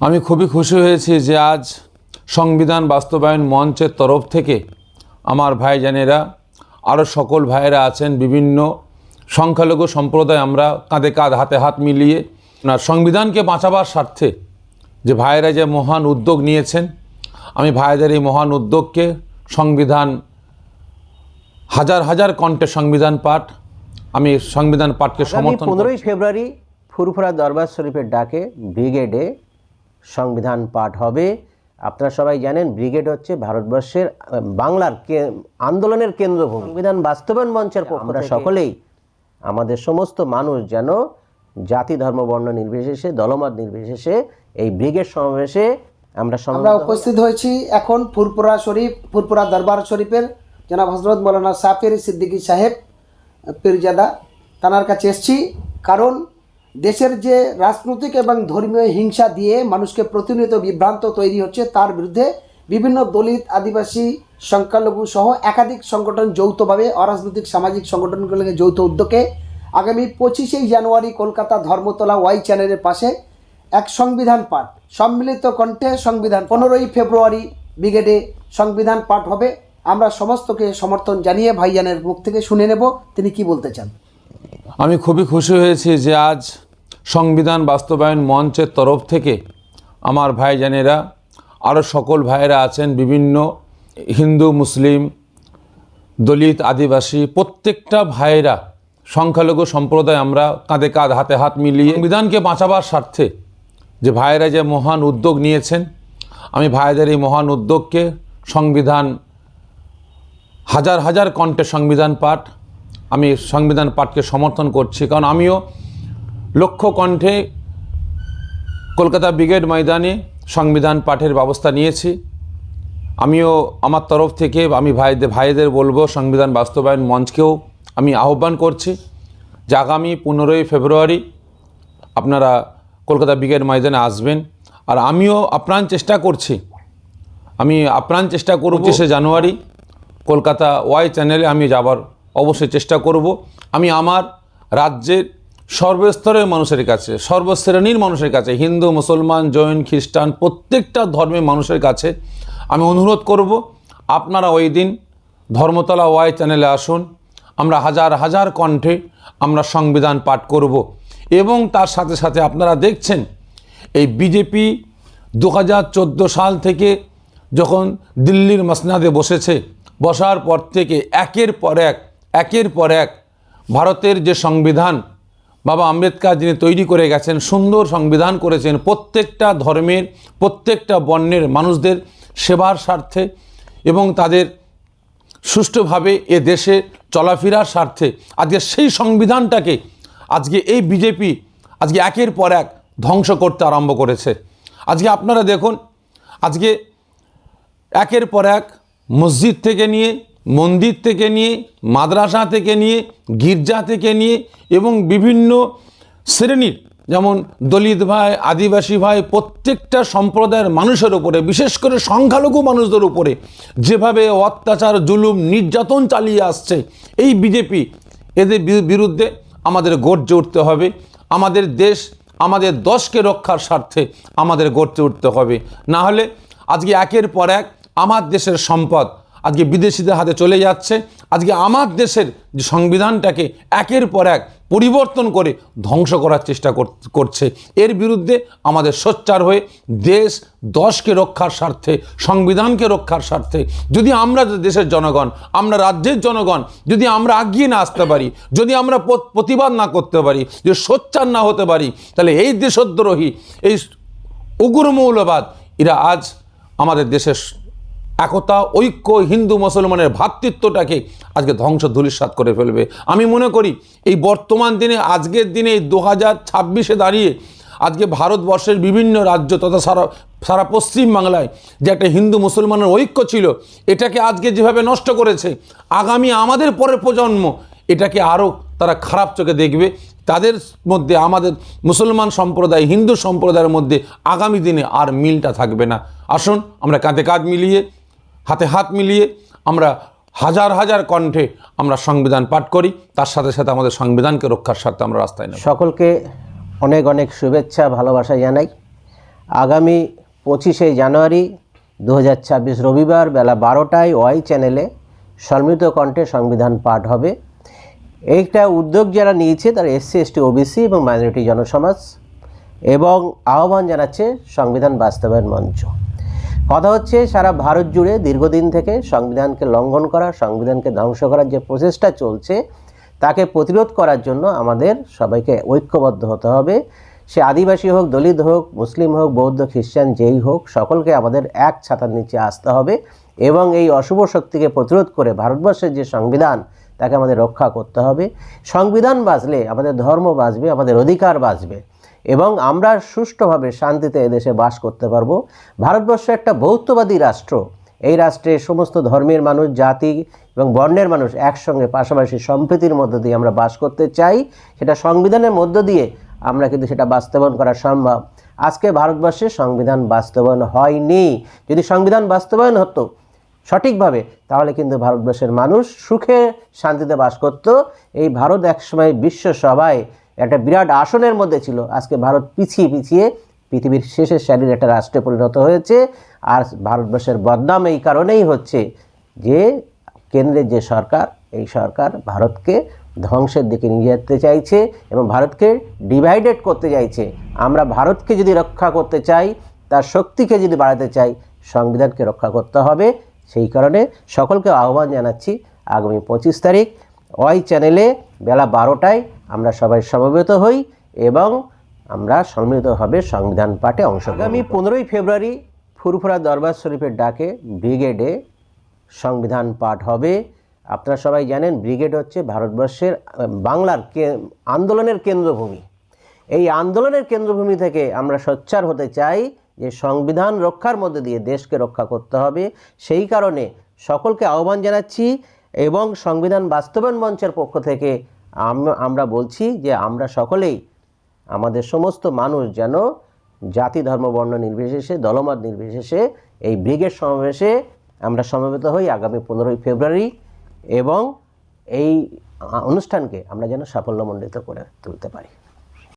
আমি খুবই খুশি হয়েছি যে আজ সংবিধান বাস্তবায়ন মঞ্চের তরফ থেকে আমার ভাইজানেরা আরও সকল ভাইয়েরা আছেন বিভিন্ন সংখ্যালঘু সম্প্রদায় আমরা কাঁধে কাঁধ হাতে হাত মিলিয়ে না সংবিধানকে বাঁচাবার স্বার্থে যে ভাইয়েরা যে মহান উদ্যোগ নিয়েছেন আমি ভাইদের এই মহান উদ্যোগকে সংবিধান হাজার হাজার কণ্ঠে সংবিধান পাঠ আমি সংবিধান পাঠকে সমর্থন পনেরোই ফেব্রুয়ারি ফুরফুরা দরবার শরীফের ডাকে ব্রিগেডে সংবিধান পাঠ হবে। আপনারা সবাই জানেন ব্রিগেড হচ্ছে ভারতবর্ষের বাংলার আন্দোলনের কেন্দ্রভূমি। সংবিধান বাস্তবায়ন মঞ্চের আমরা সকলেই আমাদের সমস্ত মানুষ যেন জাতি ধর্ম বর্ণ নির্বিশেষে দলমত নির্বিশেষে এই ব্রিগেড সমাবেশে আমরা আমরা উপস্থিত হয়েছি এখন ফুরপুরা শরীফ ফুরপুরা দরবার শরীফের জনাব হজরত মৌলানা সাফির সিদ্দিকী সাহেব পীরজাদা তানার কাছে এসছি। কারণ দেশের যে রাজনৈতিক এবং ধর্মীয় হিংসা দিয়ে মানুষকে প্রতিনিয়ত বিভ্রান্ত তৈরি হচ্ছে, তার বিরুদ্ধে বিভিন্ন দলিত, আদিবাসী, সংখ্যালঘু সহ একাধিক সংগঠন যৌথভাবে অরাজনৈতিক সামাজিক সংগঠনগুলোকে যৌথ উদ্যোগে আগামী পঁচিশেই জানুয়ারি কলকাতা ধর্মতলা ওয়াই চ্যানেলের পাশে এক সংবিধান পাঠ, সম্মিলিত কণ্ঠে সংবিধান, পনেরোই ফেব্রুয়ারি ব্রিগেডে সংবিধান পাঠ হবে। আমরা সমস্তকে সমর্থন জানিয়ে ভাইজানের মুখ থেকে শুনে নেব। তিনি কি বলতে চান? আমি খুবই খুশি হয়েছি যে আজ সংবিধান বাস্তবায়ন মঞ্চের তরফ থেকে আমার ভাইজানেরা, আরও সকল ভাইয়েরা আছেন, বিভিন্ন হিন্দু, মুসলিম, দলিত, আদিবাসী, প্রত্যেকটা ভাইয়েরা সংখ্যালঘু সম্প্রদায় আমরা কাঁধে কাঁধ, হাতে হাত মিলিয়ে সংবিধানকে বাঁচাবার স্বার্থে যে ভাইয়েরা যে মহান উদ্যোগ নিয়েছেন, আমি ভাইদের এই মহান উদ্যোগকে সংবিধান, হাজার হাজার কণ্ঠে সংবিধান পাঠ, আমি সংবিধান পাঠকে সমর্থন করছি। কারণ আমিও লক্ষ কণ্ঠে কলকাতা ব্রিগেড ময়দানে সংবিধান পাঠের ব্যবস্থা নিয়েছি। আমিও আমার তরফ থেকে আমি ভাইদের ভাইদের বলব সংবিধান বাস্তবায়ন মঞ্চকেও আমি আহ্বান করছি যে আগামী পনেরোই ফেব্রুয়ারি আপনারা কলকাতা ব্রিগেড ময়দানে আসবেন। আর আমিও আপ্রাণ চেষ্টা করছি। আমি আপ্রাণ চেষ্টা করব পঁচিশে জানুয়ারি কলকাতা ওয়াই চ্যানেলে আমি যাবার অবশ্যই চেষ্টা করব। আমি আমার রাজ্যের সর্বস্তরের মানুষের কাছে, সর্বশ্রেণীর মানুষের কাছে, হিন্দু, মুসলমান, জৈন, খ্রিস্টান, প্রত্যেকটা ধর্মের মানুষের কাছে আমি অনুরোধ করব, আপনারা ওই দিন ধর্মতলা ওয়াই চ্যানেলে আসুন, আমরা হাজার হাজার কণ্ঠে আমরা সংবিধান পাঠ করব এবং তার সাথে সাথে আপনারা দেখছেন, এই বিজেপি দু হাজার চোদ্দ সাল থেকে যখন দিল্লির মসনাদে বসেছে, বসার পর থেকে একের পর এক, একের পর এক ভারতের যে সংবিধান বাবা আম্বেদকর যিনি তৈরি করে গেছেন, সুন্দর সংবিধান করেছেন, প্রত্যেকটা ধর্মের, প্রত্যেকটা বর্ণের মানুষদের সেবার স্বার্থে এবং তাদের সুষ্ঠুভাবে এ দেশে চলাফেরার স্বার্থে। আজকে সেই সংবিধানটাকে আজকে এই বিজেপি আজকে একের পর এক ধ্বংস করতে আরম্ভ করেছে। আজকে আপনারা দেখুন, আজকে একের পর এক মসজিদ থেকে নিয়ে মন্দির থেকে নিয়ে, মাদ্রাসা থেকে নিয়ে, গির্জা থেকে নিয়ে এবং বিভিন্ন শ্রেণির যেমন দলিত ভাই, আদিবাসী ভাই, প্রত্যেকটা সম্প্রদায়ের মানুষের উপরে, বিশেষ করে সংখ্যালঘু মানুষদের উপরে যেভাবে অত্যাচার, জুলুম, নির্যাতন চালিয়ে আসছে, এই বিজেপি এদের বিরুদ্ধে আমাদের গর্জে উঠতে হবে। আমাদের দেশ, আমাদের দশকে রক্ষার স্বার্থে আমাদের গড়তে উঠতে হবে। না হলে আজকে একের পর এক আমার দেশের সম্পদ আজকে বিদেশিদের হাতে চলে যাচ্ছে। আজকে আমার দেশের যে সংবিধানটাকে একের পর এক পরিবর্তন করে ধ্বংস করার চেষ্টা কর- করছে। এর বিরুদ্ধে আমাদের সোচ্চার হয়ে দেশ দশকে রক্ষার স্বার্থে, সংবিধানকে রক্ষার স্বার্থে, যদি আমরা দেশের জনগণ, আমরা রাজ্যের জনগণ, যদি আমরা আগিয়ে না আসতে পারি, যদি আমরা প্রতিবাদ না করতে পারি, যদি সোচ্চার না হতে পারি, তাহলে এই দেশদ্রোহী, এই উগ্র মৌলবাদ, এরা আজ আমাদের দেশের একতা, ঐক্য, হিন্দু, মুসলমানের ভ্রাতৃত্বটাকে আজকে ধ্বংস ধূলিসাৎ করে ফেলবে। আমি মনে করি, এই বর্তমান দিনে, আজকের দিনে এই দু হাজার ছাব্বিশে দাঁড়িয়ে আজকে ভারতবর্ষের বিভিন্ন রাজ্য তথা সারা সারা পশ্চিম বাংলায় যে একটা হিন্দু, মুসলমানের ঐক্য ছিল, এটাকে আজকে যেভাবে নষ্ট করেছে, আগামী আমাদের পরের প্রজন্ম এটাকে আরও তারা খারাপ চোখে দেখবে। তাদের মধ্যে আমাদের মুসলমান সম্প্রদায়, হিন্দু সম্প্রদায়ের মধ্যে আগামী দিনে আর মিলটা থাকবে না। আসুন, আমরা কাঁধে কাঁধ মিলিয়ে হাতে হাত মিলিয়ে আমরা হাজার হাজার কণ্ঠে আমরা সংবিধান পাঠ করি, তার সাথে সাথে আমাদের সংবিধানকে রক্ষার স্বার্থে আমরা রাস্তায় নেব। সকলকে অনেক অনেক শুভেচ্ছা, ভালোবাসা জানাই। আগামী পঁচিশে জানুয়ারি দু হাজার ছাব্বিশ রবিবার বেলা বারোটায় ওয়াই চ্যানেলে সম্মিলিত কণ্ঠে সংবিধান পাঠ হবে। এইটা উদ্যোগ যারা নিয়েছে, তারা এসসি, এসটি, ওবিসি এবং মাইনরিটি জনসমাজ এবং আহ্বান জানাচ্ছে সংবিধান বাস্তবায়ন মঞ্চ। কথা হচ্ছে, সারা ভারত জুড়ে দীর্ঘদিন থেকে সংবিধানকে লঙ্ঘন করা, সংবিধানকে ধ্বংস করার যে প্রচেষ্টা চলছে, তাকে প্রতিরোধ করার জন্য আমাদের সবাইকে ঐক্যবদ্ধ হতে হবে। সে আদিবাসী হোক, দলিত হোক, মুসলিম হোক, বৌদ্ধ, খ্রিস্টান, যেই হোক, সকলকে আমাদের এক ছাতার নিচে আসতে হবে এবং এই অশুভ শক্তিকে প্রতিরোধ করে ভারতবর্ষের যে সংবিধান, তাকে আমাদের রক্ষা করতে হবে। সংবিধান বাঁচলে আমাদের ধর্ম বাঁচবে, আমাদের অধিকার বাঁচবে। এবং আমরা সুষ্ঠুভাবে শান্তিতে এদেশে বাস করতে পারব। ভারতবর্ষ একটা বৌদ্ধবাদী রাষ্ট্র। এই রাষ্ট্রে সমস্ত ধর্মের মানুষ, জাতি এবং বর্ণের মানুষ একসঙ্গে পাশাপাশি সম্প্রীতির মধ্য দিয়ে আমরা বাস করতে চাই। সেটা সংবিধানের মধ্য দিয়ে আমরা কিন্তু সেটা বাস্তবায়ন করা সম্ভব। আজকে ভারতবর্ষে সংবিধান বাস্তবায়ন হয়নি। যদি সংবিধান বাস্তবায়ন হতো সঠিকভাবে, তাহলে কিন্তু ভারতবর্ষের মানুষ সুখে শান্তিতে বাস করত। এই ভারত একসময় বিশ্ব সভায় একটা বিরাট আসনের মধ্যে ছিল। আজকে ভারত পিছিয়ে পিছিয়ে পৃথিবীর শেষের শ্রেণির একটা রাষ্ট্রে পরিণত হয়েছে। আর ভারতবর্ষের বদনাম এই কারণেই হচ্ছে যে, কেন্দ্রের যে সরকার, এই সরকার ভারতকে ধ্বংসের দিকে নিয়ে যেতে চাইছে এবং ভারতকে ডিভাইডেড করতে চাইছে। আমরা ভারতকে যদি রক্ষা করতে চাই, তার শক্তিকে যদি বাড়াতে চাই, সংবিধানকে রক্ষা করতে হবে। সেই কারণে সকলকে আহ্বান জানাচ্ছি আগামী পঁচিশ তারিখ। ওয়াই চ্যানেলে বেলা বারোটায় আমরা সবাই সমবেত হই এবং আমরা সম্মিলিতভাবে সংবিধান পাঠে অংশ আগামী পনেরোই ফেব্রুয়ারি ফুরফুরা দরবার শরীফের ডাকে ব্রিগেডে সংবিধান পাঠ হবে। আপনারা সবাই জানেন ব্রিগেড হচ্ছে ভারতবর্ষের বাংলার কে- আন্দোলনের কেন্দ্রভূমি। এই আন্দোলনের কেন্দ্রভূমি থেকে আমরা সোচ্চার হতে চাই যে সংবিধান রক্ষার মধ্যে দিয়ে দেশকে রক্ষা করতে হবে। সেই কারণে সকলকে আহ্বান জানাচ্ছি এবং সংবিধান বাস্তবায়ন মঞ্চের পক্ষ থেকে আমরা বলছি যে আমরা সকলেই, আমাদের সমস্ত মানুষ যেন জাতি, ধর্ম, বর্ণ নির্বিশেষে, দলমত নির্বিশেষে এই ব্রিগেড সমাবেশে আমরা সমবেত হই আগামী পনেরোই ফেব্রুয়ারি এবং এই অনুষ্ঠানকে আমরা যেন সাফল্যমণ্ডিত করে তুলতে পারি।